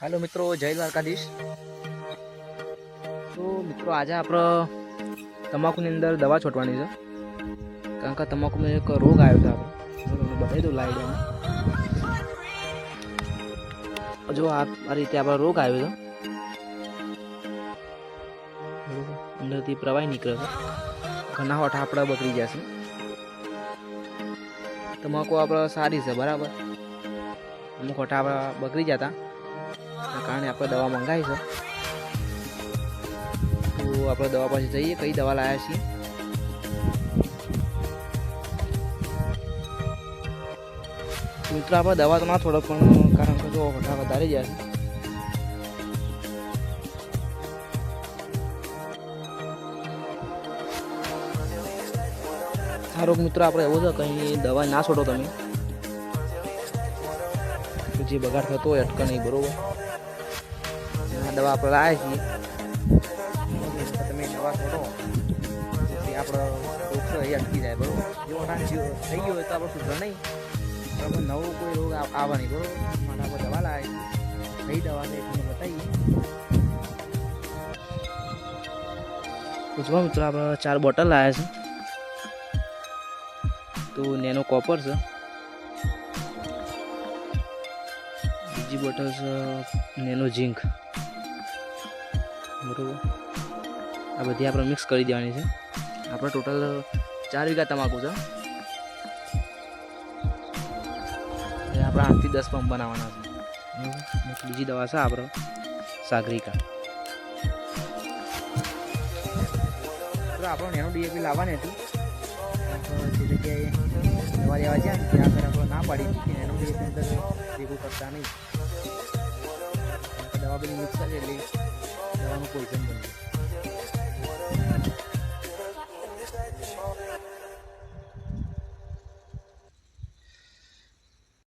હાલો મિત્રો, જય દ્વારકાધીશ. તો મિત્રો, આજે આપણે તમાકુની અંદર દવા છોટવાની છે. કારણ કે તમાકુમાં એક રોગ આવ્યો હતો આપણે. બતાવી દઉં લાઈટ જો આ રીતે આપણો રોગ આવ્યો હતો. અંદરથી પ્રવાહી નીકળે છે. ઘણા હોઠા આપણા બગડી છે. તમાકુ આપણે સારી છે, બરાબર. અમુક હોઠા આપણા બગડી જતા. કારણે આપણે દવા મંગાવી છે. તો આપણે દવા પાસે જઈએ, કઈ દવા લાવ્યા છીએ. મિત્રો, આપણે દવા તો ના થોડો પણ, કારણ કે જો હોઠા વધારે જાય છે. આ રોગ મિત્રો, આપણે એવો છે, કંઈ દવા ના છોડો તમે. જે બગાડ થતો હોય, અટકે નહીં, બરોબર. દવા આપણે લાવીએ છીએ. તમે દવા પછી આપણો છે એ અટકી જાય બરોબર? જો થઈ ગયો હોય તો આપણે સુધરે નહીં બરાબર, નવો કોઈ રોગ આવવાની, બરોબર? માટે આપણે દવા લાવી કઈ દવા છે તમને બતાવીએ. પૂછવા મિત્રો આપણે ચાર બોટલ લાવ્યા છે. તો નેનો કોપર છે. બીજી બોટલ છે નેનો ઝીંક. બરોબર. આ બધી આપણે મિક્સ કરી દેવાની છે. આપણે ટોટલ ચાર વીઘા તમાકુ છે. આપણે આઠથી દસ પંપ બનાવવાના છે. બીજી દવા છે આપણે સાગરિકા. આપણે નેનો ડીએપી લાવવાની હતી. જે જગ્યાએ દવા લેવા ગયા ને, ત્યાં આગળ આપણે પાડી હતી નેનો ડીએપી નહીં. દવા બધી મિક્સ છે એટલે 하고 있었는데.